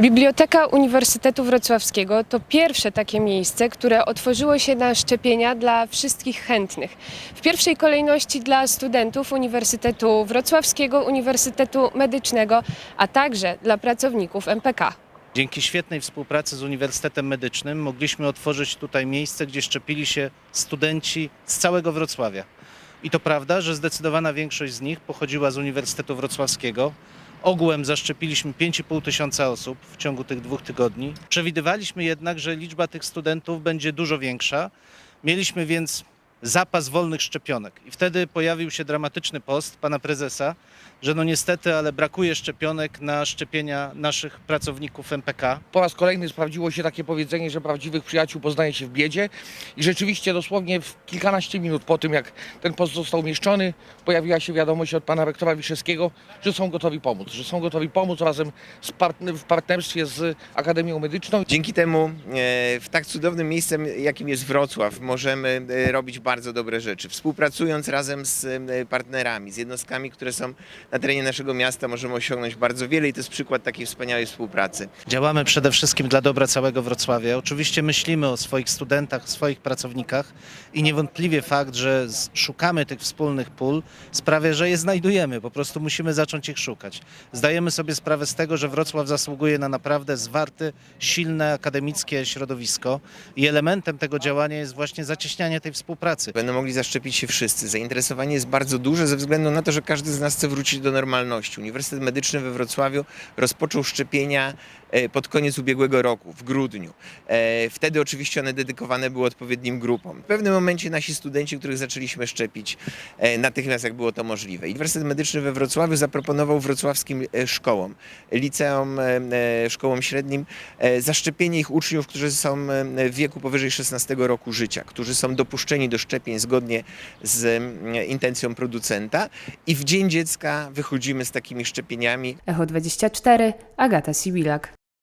Biblioteka Uniwersytetu Wrocławskiego to pierwsze takie miejsce, które otworzyło się na szczepienia dla wszystkich chętnych. W pierwszej kolejności dla studentów Uniwersytetu Wrocławskiego, Uniwersytetu Medycznego, a także dla pracowników MPK. Dzięki świetnej współpracy z Uniwersytetem Medycznym mogliśmy otworzyć tutaj miejsce, gdzie szczepili się studenci z całego Wrocławia. I to prawda, że zdecydowana większość z nich pochodziła z Uniwersytetu Wrocławskiego. Ogółem zaszczepiliśmy 5,5 tysiąca osób w ciągu tych dwóch tygodni. Przewidywaliśmy jednak, że liczba tych studentów będzie dużo większa. Mieliśmy więc zapas wolnych szczepionek. I wtedy pojawił się dramatyczny post pana prezesa, że no niestety, ale brakuje szczepionek na szczepienia naszych pracowników MPK. Po raz kolejny sprawdziło się takie powiedzenie, że prawdziwych przyjaciół poznaje się w biedzie i rzeczywiście dosłownie w kilkanaście minut po tym, jak ten post został umieszczony, pojawiła się wiadomość od pana rektora Wiszewskiego, że są gotowi pomóc, że są gotowi pomóc razem z partner, w partnerstwie z Akademią Medyczną. Dzięki temu e, w tak cudownym miejscem, jakim jest Wrocław, możemy e, robić bardzo dobre rzeczy. Współpracując razem z e, partnerami, z jednostkami, które są na terenie naszego miasta, możemy osiągnąć bardzo wiele i to jest przykład takiej wspaniałej współpracy. Działamy przede wszystkim dla dobra całego Wrocławia. Oczywiście myślimy o swoich studentach, swoich pracownikach i niewątpliwie fakt, że szukamy tych wspólnych pól sprawia, że je znajdujemy. Po prostu musimy zacząć ich szukać. Zdajemy sobie sprawę z tego, że Wrocław zasługuje na naprawdę zwarte, silne akademickie środowisko i elementem tego działania jest właśnie zacieśnianie tej współpracy. Będą mogli zaszczepić się wszyscy. Zainteresowanie jest bardzo duże ze względu na to, że każdy z nas chce wrócić do normalności. Uniwersytet Medyczny we Wrocławiu rozpoczął szczepienia pod koniec ubiegłego roku, w grudniu. E, Wtedy oczywiście one dedykowane były odpowiednim grupom. W pewnym momencie nasi studenci, których zaczęliśmy szczepić e, natychmiast, jak było to możliwe. Uniwersytet Medyczny we Wrocławiu zaproponował wrocławskim e, szkołom, liceum, e, e, szkołom średnim, e, zaszczepienie ich uczniów, którzy są e, w wieku powyżej 16 roku życia, którzy są dopuszczeni do szczepień zgodnie z e, intencją producenta i w Dzień Dziecka wychodzimy z takimi szczepieniami. Echo 24, Agata Sibilak.